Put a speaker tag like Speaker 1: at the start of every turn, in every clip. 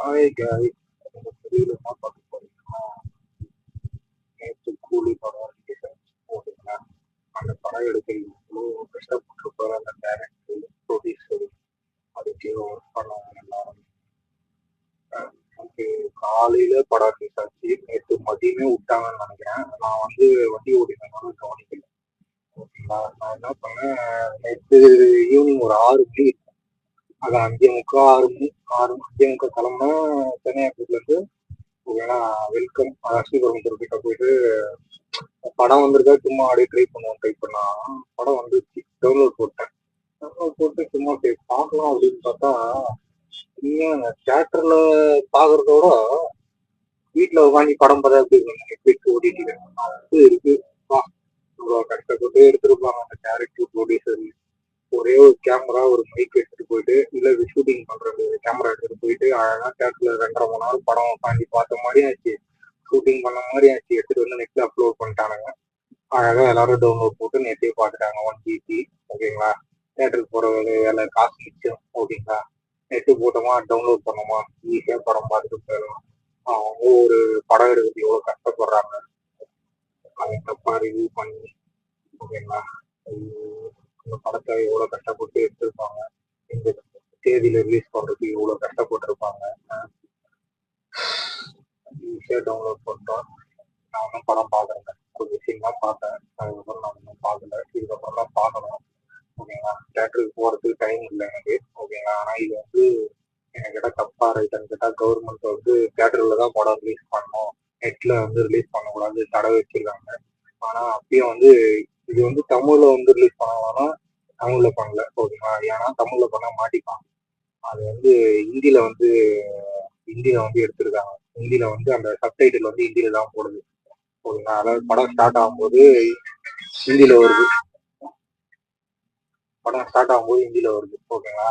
Speaker 1: Hi guys உங்க தெரியல என்ன பார்க்க போறீங்கன்னா நேற்று கூலி படம் ரிலீஸ் அந்த படம் எடுக்கிறது எவ்வளோ கஷ்டப்பட்டிருப்பாரு அந்த டேரக்டர் ப்ரொடியூசர் அதுக்கு ஒர்க் பண்ணவங்க எல்லாரும் எனக்கு காலையில படம் ரிலீஸ் ஆச்சு நேற்று மதியமே விட்டாங்கன்னு நினைக்கிறேன் நான் வந்து வண்டி ஓடினாலும் கவனிக்கல ஓகேங்களா நான் என்ன பண்ணேன் நேற்று ஈவினிங் ஒரு ஆறு மணி இருக்கும். அது அஞ்சே முக்கா ஆறு மணி ஆறு அஞ்சே முக்கா கிளம்புனா சென்னை ஏர்போர்ட்ல இருந்து வெல்கம் ஸ்ரீபெரும்புத்தூர் கிட்ட போயிட்டு படம் வந்திருக்கா சும்மா அப்படியே ட்ரை பண்ணுவோம் ட்ரை பண்ணா. படம் வந்துச்சு. டவுன்லோட் போட்டேன். டவுன்லோட் போட்டு சும்மா சரி பார்க்கலாம் அப்படின்னு பார்த்தா ஏன் தியேட்டர்ல பாக்குறதோட வீட்டுல உட்காந்து படம் பார்த்தா எப்படி இருக்கும் நெட்ஃபிளிக்ஸ் ஓடிடி அது இருக்கு. கஷ்டப்பட்டு எடுத்திருப்பாங்க அந்த டேரக்டர் ப்ரொடியூசர் ஒரே ஒரு கேமரா ஒரு மைக் எடுத்துட்டு போயிட்டு இல்ல ஷூட்டிங் பண்றது கேமரா எடுத்துட்டு போயிட்டு அழகா தேட்டர்ல ரெண்டரை மணி நேரம் படம் உட்காந்து பார்த்த மாதிரி ஆச்சு. ஷூட்டிங் பண்ண மாதிரி ஆச்சு. எடுத்துட்டு வந்து நெட்ல அப்லோட் பண்ணிட்டானுங்க. அழகா எல்லாரும் டவுன்லோட் போட்டு நெட்லயே பார்த்துட்டாங்க. ஒன் ஜிபி ஓகேங்களா? தேட்டருக்கு போற வேலை காசு மிச்சம் ஓகேங்களா? நெட்டு போட்டோமா டவுன்லோட் பண்ணோமா? ஈஸியா படம் பார்த்துட்டு போயிடலாம். அவங்க ஒரு படம் எடுக்கிறது எவ்வளவு கஷ்டப்படுறாங்க. அதை தப்பா ரிவ்யூ பண்ணி ஓகேங்களா? இந்த படத்தை எவ்வளவு கஷ்டப்பட்டு எடுத்திருப்பாங்க. இந்த தேதியில ரிலீஸ் பண்றதுக்கு இவ்வளோ கஷ்டப்பட்டிருப்பாங்க. ஈஸியா டவுன்லோட் பண்ணிட்டோம் நான் ஒன்றும் படம் பார்க்கறேன் கொஞ்சம் விஷயம் பார்த்தேன். அதுக்கப்புறம் நான் ஒன்றும் பார்க்கல. இதுக்கப்புறம் தான் பார்க்கணும். ஓகேங்களா? தேட்டருக்கு போறதுக்கு டைம் இல்லை எனக்கு. ஓகேங்களா? ஆனா இது வந்து என்கிட்ட தப்பா ரைட்டான்னு கேட்டா கவர்மெண்ட் வந்து தேட்டர்ல தான் படம் ரிலீஸ் பண்ணணும். நெட்ல வந்து ரிலீஸ் பண்ணக்கூடாது தடை வச்சிருக்காங்க. ஆனா அப்பயும் வந்து இது வந்து தமிழ்ல வந்து ரிலீஸ் பண்ணலாம்னா தமிழ்ல பண்ணல ஓகேங்களா ஏன்னா தமிழ்ல பண்ணா மாட்டிப்பாங்க அது வந்து ஹிந்தியில வந்து ஹிந்தியில வந்து எடுத்திருக்காங்க. ஹிந்தியில வந்து அந்த சப்டைட்டில் வந்து ஹிந்தியில தான் போடுது. ஓகேங்களா அதாவது படம் ஸ்டார்ட் ஆகும்போது ஹிந்தியில வருது. படம் ஸ்டார்ட் ஆகும்போது ஹிந்தியில வருது. ஓகேங்களா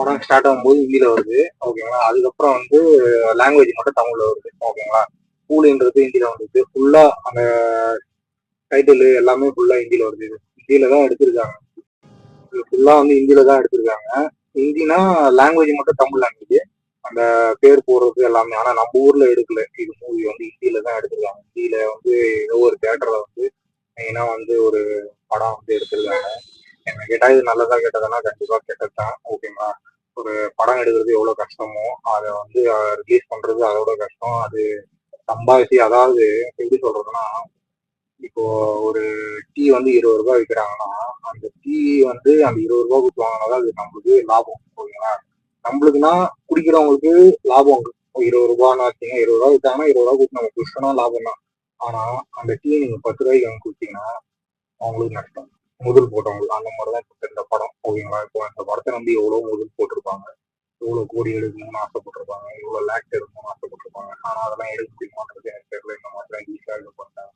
Speaker 1: படம் ஸ்டார்ட் ஆகும்போது ஹிந்தியில வருது ஓகேங்களா அதுக்கப்புறம் வந்து லாங்குவேஜ் மட்டும் தமிழ்ல வருது ஓகேங்களா ஸ்கூலுன்றது ஹிந்தியில வந்துருக்கு ஃபுல்லா அந்த டைட்டில் எல்லாமே ஃபுல்லா ஹிந்தியில வருது. ஹிந்தியில தான் எடுத்திருக்காங்க. ஃபுல்லா வந்து ஹிந்தியில தான் எடுத்திருக்காங்க. ஹிந்தினா லாங்குவேஜ் மட்டும் தமிழ் லாங்குவேஜ் அந்த பேர் போடுறது எல்லாமே. ஆனா நம்ம ஊர்ல எடுக்கல. இது மூவி வந்து ஹிந்தியில தான் எடுத்திருக்காங்க. ஹிந்தியில வந்து ஏதோ ஒரு தேட்டர்ல வந்து மெயினா வந்து ஒரு படம் வந்து எடுத்திருக்காங்க. என்ன கேட்டா இது நல்லதா கேட்டதுன்னா கண்டிப்பா கெட்டதுதான். ஓகேங்களா ஒரு படம் எடுக்கிறது எவ்வளவு கஷ்டமோ அதை வந்து ரிலீஸ் பண்றது அதோட கஷ்டம். அது சம்பாதிச்சு அதாவது எப்படி சொல்றதுன்னா இப்போ ஒரு டீ வந்து இருபது ரூபாய் விற்கிறாங்கன்னா அந்த டீ வந்து அந்த இருபது ரூபாய் கொடுத்து வாங்கினாதான் அது நம்மளுக்கு லாபம் ஓகேங்களா நம்மளுக்குன்னா குடிக்கிறவங்களுக்கு லாபம் இருபது ரூபான்னு வச்சீங்க இருபது ரூபா விற்றாங்கன்னா இருபது ரூபா கொடுத்து நம்ம குடிச்சோம்னா லாபம் தான் ஆனா அந்த டீ நீங்க பத்து ரூபாய்க்கு வாங்கி குடிச்சீங்கன்னா அவங்களுக்கு நஷ்டம். முதல் போட்டவங்களுக்கு அந்த மாதிரி தான் இப்போ இந்த படம். ஓகேங்களா? இப்போ இந்த படத்தை வந்து எவ்வளவு முதல் போட்டிருப்பாங்க? எவ்வளவு கோடி எடுக்கணும்னு ஆசைப்பட்டிருப்பாங்க? எவ்வளவு லேக்ஸ் எடுக்கணும்னு ஆசைப்பட்டிருப்பாங்க? ஆனா அதெல்லாம் எடுக்க முடியுமான்றது எனக்கு தெரியல. இந்த மாதிரிலாம் ஈஸியா இது பண்ணிட்டாங்க.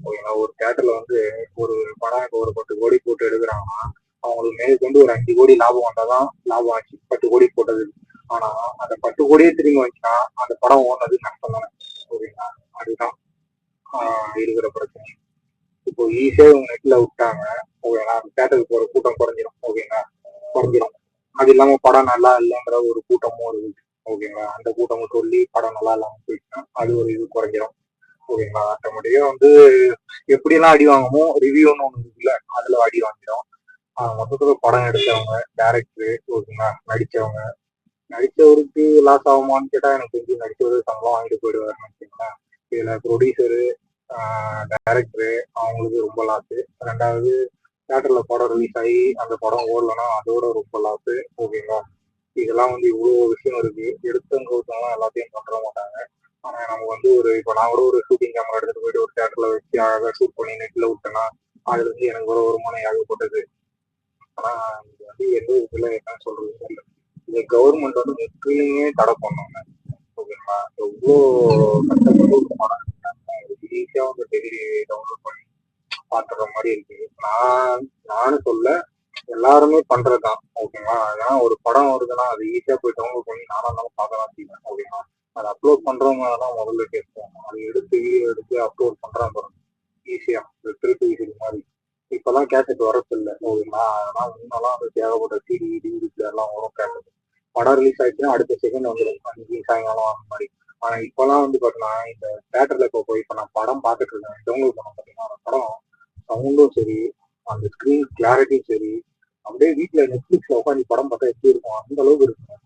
Speaker 1: ஓகேங்களா? ஒரு தேட்டர்ல வந்து ஒரு படம் இப்போ ஒரு பத்து கோடி போட்டு எடுக்கிறாங்கன்னா அவங்களுக்கு மேற்கொண்டு ஒரு அஞ்சு கோடி லாபம் வந்தாதான் லாபம் ஆச்சு. பத்து கோடி போட்டது. ஆனா அந்த பத்து கோடியே திரும்பி வந்துச்சுன்னா அந்த படம் ஓடுறது நஷ்டம் தானே. ஓகேங்களா? அதுதான் இருக்கிற பிரச்சனை. இப்போ ஈஸியா இவங்க நெட்ல விட்டாங்க. ஓகேங்களா தேட்டருக்கு போற கூட்டம் குறைஞ்சிரும் ஓகேங்களா? குறைஞ்சிரும். அது இல்லாம படம் நல்லா இல்லைங்கிற ஒரு கூட்டமும் இருக்குது ஓகேங்களா? அந்த கூட்டமும் சொல்லி படம் நல்லா இல்லாம போயிடுச்சுன்னா அது ஒரு இது குறைஞ்சிரும். ஓகேங்களா? ஆட்டோமேட்டிக்கா வந்து எப்படிலாம் அடி வாங்குமோ ரிவ்யூன்னு ஒண்ணு இருக்குல்ல அதுல அடி வாங்கிடும் மொத்தத்துல படம் எடுத்தவங்க டேரக்டர் ஓகேங்களா? நடிச்சவங்க. நடிச்சவருக்கு லாஸ் ஆகுமான்னு கேட்டா எனக்கு தெரிஞ்சு நடிச்சவரு சம்பளம் வாங்கிட்டு போயிடுவாருன்னு வச்சுக்கோங்களேன் இதுல ப்ரொடியூசரு டேரக்டரு அவங்களுக்கு ரொம்ப லாஸ் ரெண்டாவது தேட்டர்ல படம் ரிலீஸ் ஆகி அந்த படம் ஓடலன்னா அதோட ரொம்ப லாஸ் ஓகேங்களா? இதெல்லாம் வந்து இவ்வளவு விஷயம் இருக்கு. எடுத்தவங்க ஒருத்தவங்க எல்லாத்தையும் பண்ற மாட்டாங்க. ஆனா நம்ம வந்து ஒரு இப்போ நான் கூட ஒரு ஷூட்டிங் கேமரா எடுத்துட்டு போயிட்டு ஒரு தேட்டர்ல வச்சு அழகா ஷூட் பண்ணி நெட்ல விட்டேன்னா அதுல இருந்து எனக்கு ஒரு வருமானம் ஏகப்பட்டது. ஆனா இது வந்து எந்த இதுல என்ன சொல்றது தெரியல. இந்த கவர்மெண்ட் வந்து முற்றிலுமே தடை பண்ணாங்க. ஓகேங்களா? எவ்வளோ கஷ்டப்பட்டு ஒரு படம் ஈஸியா வந்து டெலிவரி டவுன்லோட் பண்ணி பாத்துற மாதிரி இருக்கு. நான் நானும் சொல்ல எல்லாருமே பண்றதுதான் ஓகேங்களா ஏன்னா ஒரு படம் வருதுன்னா அது ஈஸியா போய் டவுன்லோட் பண்ணி நானும் இருந்தாலும் பார்க்கலாம் செய்வேன் ஓகேங்களா அதை அப்லோட் பண்றவங்க தான் முதல்ல கேட்போம் அதை எடுத்து வீடியோ எடுத்து அப்லோட் பண்றாங்க பாருங்க. ஈஸியா திருப்பி விசிறி மாதிரி. இப்பெல்லாம் கேசட் வரதில்லை ஓகேங்களா அதெல்லாம் முன்னெல்லாம் அந்த தேவைப்பட்ட சிடி டிவிடி எல்லாம் வரும் கேசட் படம் ரிலீஸ் ஆயிடுச்சுன்னா அடுத்த செகண்ட் வந்துடும் அன்னைக்கு சாயங்காலம் அந்த மாதிரி. ஆனா இப்பெல்லாம் வந்து பாத்தீங்கன்னா இந்த தேட்டர்ல இப்போ போய் இப்போ நான் படம் பார்த்துட்டு இருக்கேன். டவுன்லோட் பண்ண பார்த்தீங்கன்னா அந்த படம் சவுண்டும் சரி அந்த ஸ்க்ரீன் கிளாரிட்டியும் சரி அப்படியே வீட்டில் நெட்ஃப்ளிக்ஸில் உட்காந்து படம் பார்த்தா எப்படி இருக்கும்? அந்த அளவுக்கு இருக்குங்க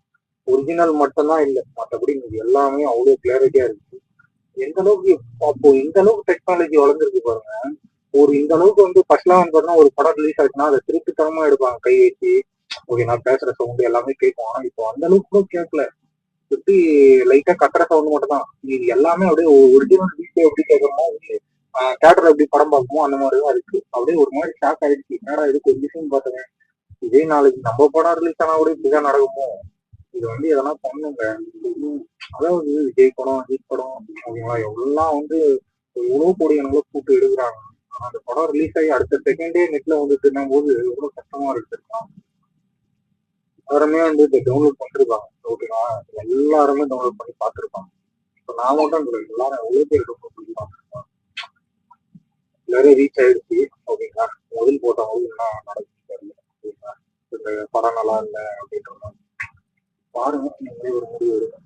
Speaker 1: ஒரிஜினல் மட்டும்தான் இல்லை. மற்றபடி இது எல்லாமே அவ்வளோ கிளாரிட்டியாக இருக்கு. எந்த அளவுக்கு அப்போ இந்த அளவுக்கு டெக்னாலஜி வளர்ந்துருக்கு பாருங்க. ஒரு இந்த அளவுக்கு வந்து ஃபர்ஸ்ட்லாம் வந்து பாருங்க ஒரு படம் ரிலீஸ் ஆச்சுன்னா அதை திருப்பித்தனமா எடுப்பாங்க. கை வச்சு ஓகே நான் பேசுற சவுண்டு எல்லாமே கேட்கும். ஆனா இப்போ அந்த அளவுக்கு கூட கேட்கல. சுற்றி லைட்டா கட்டுற சவுண்டு மட்டும் தான் இது எல்லாமே அப்படியே ஒரிஜினல் வீட்ல எப்படி கேட்கறோமோ தேட்டர்ல எப்படி படம் பார்க்குமோ அந்த மாதிரி தான் இருக்கு. அப்படியே ஒரு மாதிரி ஷாக் ஆயிடுச்சு. என்னடா இது கொஞ்சம் பார்த்தேன். இதே நாளைக்கு நம்ம படம் ரிலீஸ் ஆனா கூட இப்படிதான் நடக்குமோ? இது வந்து எதனா பண்ணுங்க. அதாவது விஜய் படம் அஜித் படம் ஓகேங்களா எல்லாம் வந்து எவ்வளவு கோடி கணக்கில் கூட்டு எடுக்கிறாங்க. ஆனா அந்த படம் ரிலீஸ் ஆகி அடுத்த செகண்டே நெட்ல வந்துட்டு போது எவ்வளவு கஷ்டமா இருக்கு. எல்லாருமே வந்து இதை டவுன்லோட் பண்ணிருப்பாங்க ஓகேங்களா எல்லாருமே டவுன்லோட் பண்ணி பார்த்துருப்பாங்க. இப்போ நான் மட்டும் இல்லை எல்லாரும் எவ்வளவு பேர் இருக்கும் எல்லாரும் ரீச் ஆயிடுச்சு. ஓகேங்களா முதல் போட்டவங்களுக்கு என்ன நடக்குது தெரியல. ஓகேங்களா இந்த படம் நல்லா இல்லை அப்படின்ற மாதிரி. பாருங்க நீங்களே ஒரு முடிவு எடுங்க